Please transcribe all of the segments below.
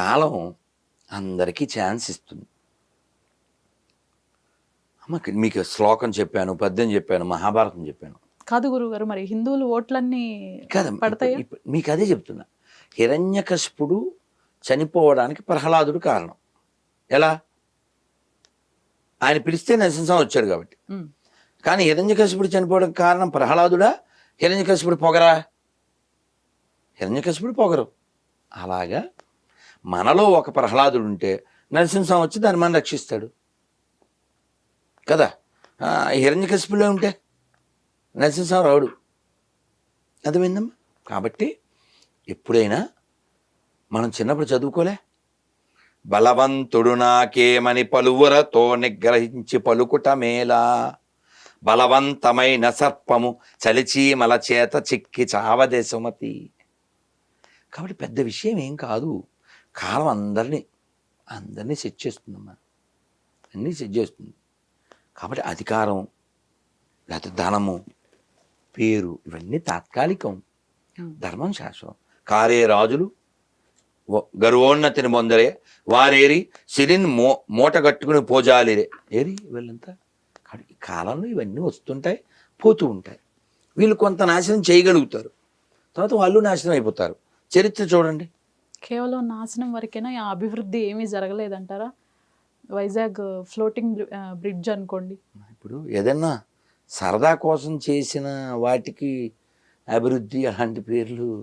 కాలం అందరికీ ఛాన్స్ ఇస్తుంది. అమ్మ మీకు శ్లోకం చెప్పాను పద్యం చెప్పాను మహాభారతం చెప్పాను. కాదు గురువు గారు మరి హిందువులు ఓట్లన్నీ పడతాయా? మీకు అదే చెప్తున్నా. హిరణ్యకశిపుడు చనిపోవడానికి ప్రహ్లాదుడు కారణం. ఎలా? ఆయన పిలిస్తే నరసింహం వచ్చాడు కాబట్టి. కానీ హిరణ్యకశిపుడు చనిపోవడానికి కారణం ప్రహ్లాదుడా? హిరణ్యకశిపుడు పొగరా? హిరణ్యకశిపుడు పొగరు. అలాగా మనలో ఒక ప్రహ్లాదుడు ఉంటే నరసింహస్వామి వచ్చి దాన్ని మనం రక్షిస్తాడు. కదా? ఆ, హిరణ్యకశిపులో ఉంటే నరసింహస్వామి రావుడు. అర్థమైందమ్మా? కాబట్టి ఎప్పుడైనా మనం చిన్నప్పుడు చదువుకోలే. బలవంతుడు నాకేమని పలువురతో నిగ్రహించి పలుకుట మేలా. బలవంతమైన సర్పము చలిచీమల చేత చిక్కి చావదేశమతి కాబట్టి పెద్ద విషయం ఏం కాదు. కాలం అందరినీ అందరినీ సెట్ చేస్తుందమ్మా. అన్నీ సెట్ చేస్తుంది. కాబట్టి అధికారం లేకపోతే ధనము పేరు ఇవన్నీ తాత్కాలికం. ధర్మం శాశ్వతం. కారే రాజులు గర్వోన్నతిని పొందరే వారేరి సిరిన్ మో మూట కట్టుకుని పోజాలిరే. ఏరి వీళ్ళంతా? కాబట్టి ఈ కాలంలో ఇవన్నీ వస్తుంటాయి పోతూ ఉంటాయి. వీళ్ళు కొంత నాశనం చేయగలుగుతారు. తర్వాత వాళ్ళు నాశనం అయిపోతారు. చరిత్ర చూడండి. కేవలం నాశనం వరకేనా? ఆ అభివృద్ధి ఏమీ జరగలేదంటారా? వైజాగ్ ఫ్లోటింగ్ బ్రిడ్జ్ అనుకోండి. ఇప్పుడు ఏదన్నా సరదా కోసం చేసిన వాటికి అభివృద్ధి అలాంటి పేర్లు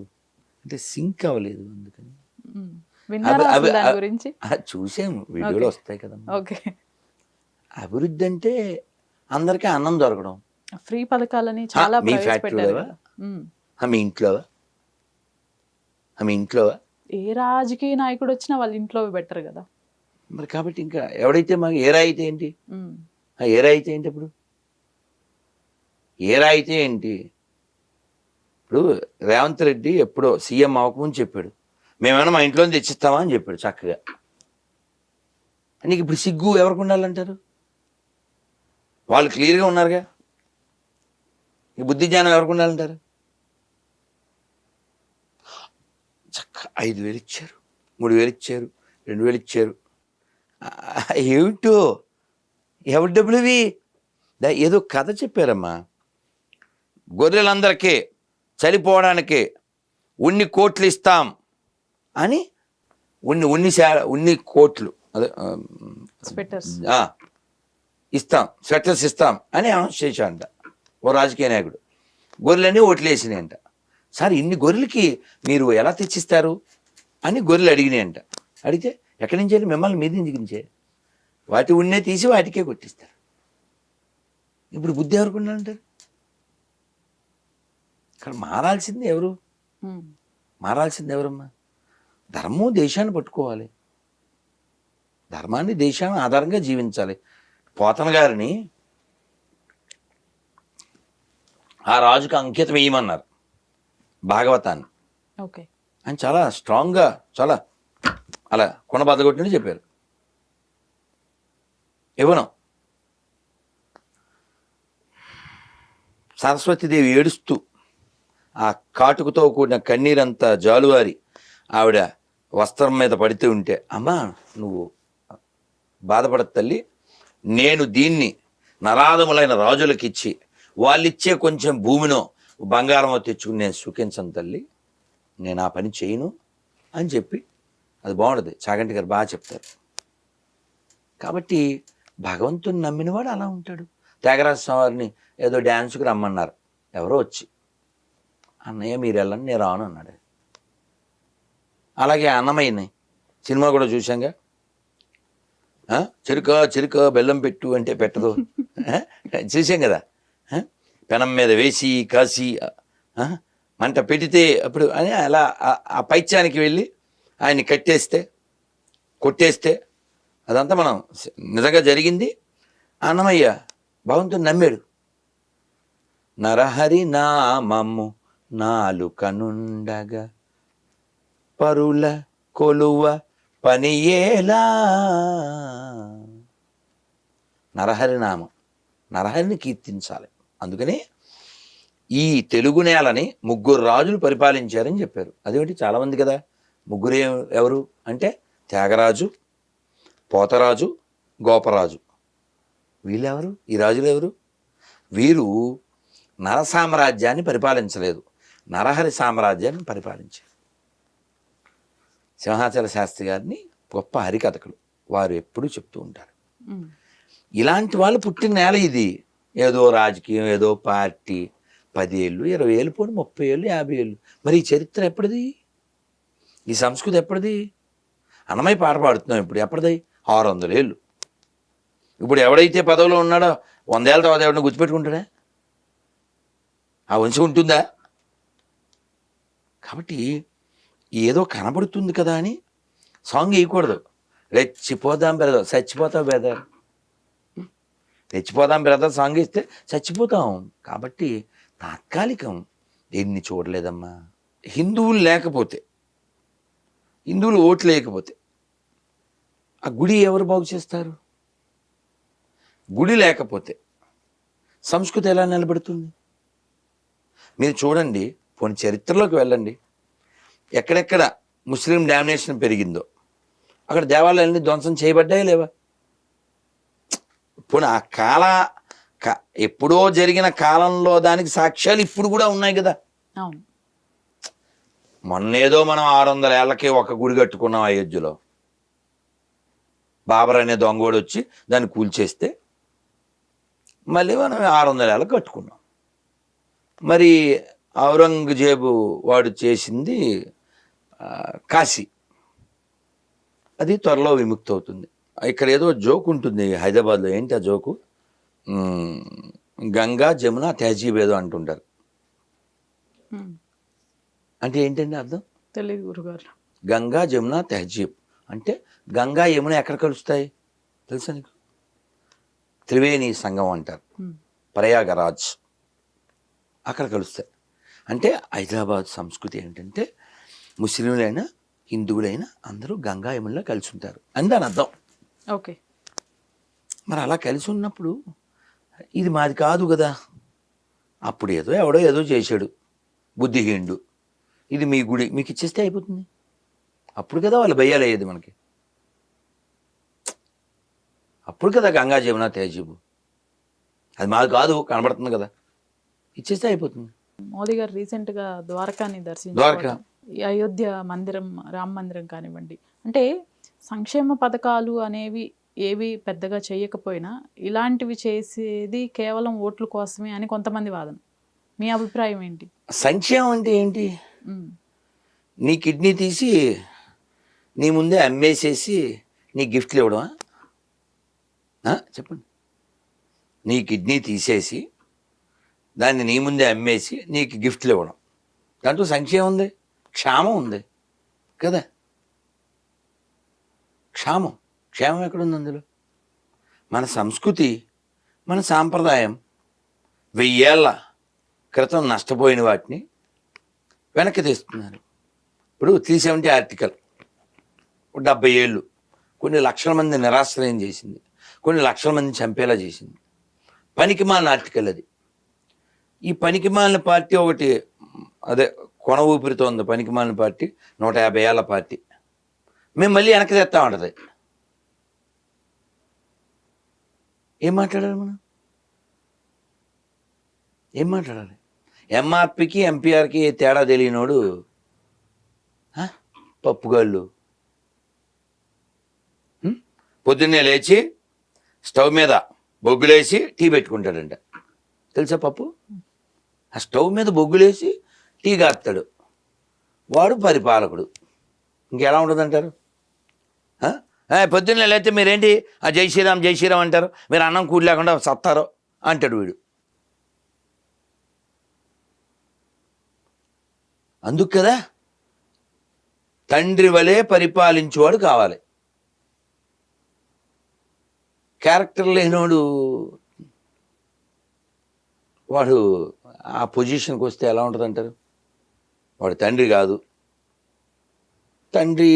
అంటే సింక్ అవ్వలేదు అందుకని. గురించి? చూసాము వీడియోలో. వస్తాయి కదమ్మా. ఓకే. అభివృద్ధి అంటే అందరికీ అన్నం దొరకడం. ఫ్రీ పథకాలని చాలా మీ? కదా. ఆ, మీ ఇంట్లో మీ ఇంట్లో ఏ రాజకీయ నాయకుడు వచ్చినా వాళ్ళ ఇంట్లో పెట్టరు కదా. మరి కాబట్టి ఇంకా ఎవడైతే మాకు ఏరా అయితే ఏంటి? ఏరా అయితే ఏంటి ఇప్పుడు ఏరా అయితే ఏంటి? ఇప్పుడు రేవంత్ రెడ్డి ఎప్పుడో సీఎం అవ్వకముందు చెప్పాడు మేమైనా మా ఇంట్లో తెచ్చిస్తామా? అని చెప్పాడు చక్కగా. నీకు ఇప్పుడు సిగ్గు ఎవరికి ఉండాలంటారు? వాళ్ళు క్లియర్గా ఉన్నారుగా? బుద్ధి జ్ఞానం ఎవరికి ఉండాలంటారు? చక్క ఐదు వేలు ఇచ్చారు మూడు వేలు ఇచ్చారు రెండు వేలు ఇచ్చారు. ఏమిటో? ఎవరి డబ్బులు ఇవి ఏదో కథ చెప్పారమ్మా. గొర్రెలందరికీ చనిపోవడానికి ఉన్ని కోట్లు ఇస్తాం అని ఉన్ని ఉన్ని ఉన్ని కోట్లు. అదే ఇస్తాం స్వెటర్స్ ఇస్తాం అని అనౌన్స్ చేశాడంట. ఓ రాజకీయ నాయకుడు. గొర్రెలన్నీ ఓట్లు వేసినాయంట సార్ ఇన్ని గొర్రెలకి మీరు ఎలా తెచ్చిస్తారు? అని గొర్రెలు అడిగినాయంట అడిగితే ఎక్కడి నుంచి మిమ్మల్ని మీద నుంచి వాటి ఉన్నే తీసి వాటికే కొట్టిస్తారు. ఇప్పుడు బుద్ధి ఎవరికి ఉండాలంటారు? ఇక్కడ మారాల్సింది ఎవరు? మారాల్సింది ఎవరమ్మా? ధర్మం దేశాన్ని పట్టుకోవాలి. ధర్మాన్ని దేశాన్ని ఆధారంగా జీవించాలి. పోతన గారిని ఆ రాజుకు అంకితం వేయమన్నారు భాగవతాన్ని. ఓకే. ఆయన చాలా స్ట్రాంగ్గా చాలా అలా కొన బద్దగొట్టినట్టు చెప్పారు. ఇవ్వను సరస్వతీదేవి ఏడుస్తూ ఆ కాటుకుతో కూడిన కన్నీరంతా జాలువారి ఆవిడ వస్త్రం మీద పడితే ఉంటే అమ్మా నువ్వు బాధపడదు తల్లి. నేను దీన్ని నరాధములైన రాజులకు ఇచ్చి వాళ్ళిచ్చే కొంచెం భూమినో బంగారమో తెచ్చుకుని నేను సుఖించను తల్లి నేను ఆ పని చేయను అని చెప్పి అది బాగుంటుంది చాగంటి గారు బాగా చెప్తారు కాబట్టి భగవంతుని నమ్మినవాడు అలా ఉంటాడు త్యాగరాజ స్వామిని ఏదో డ్యాన్స్కి రమ్మన్నారు ఎవరో వచ్చి అన్నయ్య మీరు వెళ్ళండి నేను రాను అన్నాడు అలాగే అన్నమయ్యని సినిమా కూడా చూశాంగా ఆ? చెరుక చెరుక బెల్లం పెట్టు అంటే పెట్టదు? చూసాం కదా? పెనం మీద వేసి కాసి మంట పెడితే అప్పుడు అని అలా ఆ- పైత్యానికి వెళ్ళి ఆయన్ని కట్టేస్తే కొట్టేస్తే అదంతా మనం నిజంగా జరిగింది. అన్నమయ్య భగవంతుని నమ్మాడు. నరహరి నామము నాలుకనుండగా పరుల కొలువ పనియేలా. నరహరి నామం. నరహరిని కీర్తించాలి. అందుకని ఈ తెలుగు నేలని ముగ్గురు రాజులు పరిపాలించారని చెప్పారు. అదేమిటి? చాలామంది కదా. ముగ్గురు ఎవరు? అంటే త్యాగరాజు పోతరాజు గోపరాజు. వీళ్ళెవరు? ఈ రాజులు ఎవరు? వీరు నర సామ్రాజ్యాన్ని పరిపాలించలేదు. నరహరి సామ్రాజ్యాన్ని పరిపాలించారు. సింహాచల శాస్త్రి గారిని గొప్ప హరికథకులు. వారు ఎప్పుడూ చెప్తూ ఉంటారు. ఇలాంటి వాళ్ళు పుట్టిన నేల ఇది. ఏదో రాజకీయం ఏదో పార్టీ పది ఏళ్ళు ఇరవై ఏళ్ళు పోనీ ముప్పై ఏళ్ళు యాభై ఏళ్ళు మరి ఈ చరిత్ర ఎప్పటిది ఈ సంస్కృతి ఎప్పటిది అన్నమై పాట పాడుతున్నాం ఇప్పుడు ఎప్పటిది ఆరు వందల ఏళ్ళు ఇప్పుడు ఎవడైతే పదవిలో ఉన్నాడో వందేళ్ళ తర్వాత ఎవరిని గుర్తుపెట్టుకుంటాడా? ఆ వంశం ఉంటుందా? కాబట్టి ఏదో కనబడుతుంది కదా అని సాంగ్ వేయకూడదు. రెచ్చిపోదాం బ్రదర్ చచ్చిపోతావు బ్రదర్. చచ్చిపోదాం బ్రదర్ సాంగ్ ఇస్తే చచ్చిపోతాం. కాబట్టి తాత్కాలికం దీన్ని చూడలేదమ్మా. హిందువులు లేకపోతే హిందువులు ఓట్లు లేకపోతే ఆ గుడి ఎవరు బాగు చేస్తారు? గుడి లేకపోతే సంస్కృతి ఎలా నిలబడుతుంది? మీరు చూడండి పోనీ చరిత్రలోకి వెళ్ళండి. ఎక్కడెక్కడ ముస్లిం డామినేషన్ పెరిగిందో అక్కడ దేవాలయాలన్నీ ధ్వంసం చేయబడ్డాయి లేవా? పోనీ ఆ కాల క- ఎప్పుడో జరిగిన కాలంలో దానికి సాక్ష్యాలు ఇప్పుడు కూడా ఉన్నాయి కదా. మొన్నేదో మనం ఆరు వందల ఏళ్ళకి ఒక గుడి కట్టుకున్నాం అయోధ్యలో బాబర్ అనే దొంగోడు వచ్చి దాన్ని కూల్చేస్తే మళ్ళీ మనం ఆరు వందల ఏళ్ళకి కట్టుకున్నాం. మరి ఔరంగజేబు వాడు చేసింది కాశీ. అది త్వరలో విముక్తి అవుతుంది ఇక్కడ ఏదో జోక్ ఉంటుంది హైదరాబాద్లో. ఏంటి ఆ జోకు గంగా జమున తహజీబ్ ఏదో అంటుంటారు. అంటే ఏంటండి అర్థం? తెలియదు గురుగారు. గంగా జమున తెహజీబ్ అంటే గంగా యమున ఎక్కడ కలుస్తాయి? తెలుసా నీకు? త్రివేణి సంగమం అంటారు. ప్రయాగరాజ్. అక్కడ కలుస్తాయి. అంటే హైదరాబాద్ సంస్కృతి ఏంటంటే ముస్లింలైనా హిందువులైనా అందరూ గంగా యమునలో కలిసి ఉంటారు అని దాని అర్థం ఓకే. మరి అలా కలిసి ఉన్నప్పుడు ఇది మాది కాదు కదా. అప్పుడు ఏదో ఎవడో ఏదో చేశాడు. బుద్ధిహీనుడు. ఇది మీ గుడి మీకు ఇచ్చేస్తే అయిపోతుంది. అప్పుడు కదా వాళ్ళు భయ్యాలయ్యేది మనకి. అప్పుడు కదా గంగా జమున తేజీబు. అది మాది కాదు కనబడుతుంది కదా. ఇచ్చేస్తే అయిపోతుంది. మోదీ గారు రీసెంట్గా ద్వారకాని దర్శించారు ద్వారకా. అయోధ్య మందిరం రామ మందిరం కానివ్వండి. అంటే సంక్షేమ పథకాలు అనేవి ఏవి పెద్దగా చేయకపోయినా ఇలాంటివి చేసేది కేవలం ఓట్ల కోసమే అని కొంతమంది వాదన. మీ అభిప్రాయం ఏంటి? సంక్షేమం అంటే ఏంటి? నీ కిడ్నీ తీసి నీ ముందే అమ్మేసేసి నీ గిఫ్ట్లు ఇవ్వడమా? చెప్పండి. నీ కిడ్నీ తీసేసి దాన్ని నీ ముందే అమ్మేసి నీకు గిఫ్ట్లు ఇవ్వడం. దాంట్లో సంక్షేమం ఉంది క్షామం ఉంది కదా? క్షామం. క్షేమం ఎక్కడుంది అందులో? మన సంస్కృతి మన సాంప్రదాయం వెయ్యేళ్ళ క్రితం నష్టపోయిన వాటిని వెనక్కి తీస్తున్నారు. ఇప్పుడు త్రీ సెవెంటీ ఆర్టికల్ డెబ్బై ఏళ్ళు. కొన్ని లక్షల మంది నిరాశ్రయం చేసింది. కొన్ని లక్షల మంది చంపేలా చేసింది. పనికిమాలిన ఆర్టికల్ అది. ఈ పనికిమాలిన పార్టీ ఒకటి అదే కొన ఊపిరితో ఉంది. పనికిమాలిన పార్టీ నూట యాభై ఏళ్ళ పార్టీ. మేము మళ్ళీ వెనక్కి తెస్తామంటది ఏం మాట్లాడాలి మనం? ఏం మాట్లాడాలి? ఎంఆర్పికి ఎంపీఆర్కి తేడా తెలియనోడు పప్పుగాళ్ళు పొద్దున్నే లేచి స్టవ్ మీద బొగ్గులేసి టీ పెట్టుకుంటాడంట. తెలుసా పప్పు? ఆ స్టవ్ మీద బొగ్గులేసి టీ కాస్తాడు వాడు పరిపాలకుడు. ఇంకెలా ఉంటుందంటారు? పొద్దున్నే లేకపోతే మీరేంటి? ఆ జై శ్రీరామ్ జై శ్రీరామ్ అంటారు. మీరు అన్నం కూడి లేకుండా సత్తారు అంటాడు వీడు. అందుకు కదా తండ్రి వలె పరిపాలించేవాడు కావాలి. క్యారెక్టర్ లేనివాడు వాడు ఆ పొజిషన్కి వస్తే ఎలా ఉంటుంది అంటారు వాడు తండ్రి కాదు. తండ్రి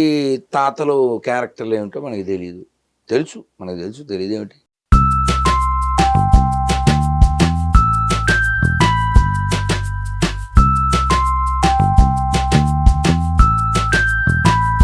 తాతలు క్యారెక్టర్లు ఏమిటో మనకి తెలియదు తెలుసు మనకు తెలుసు తెలియదు ఏమిటి?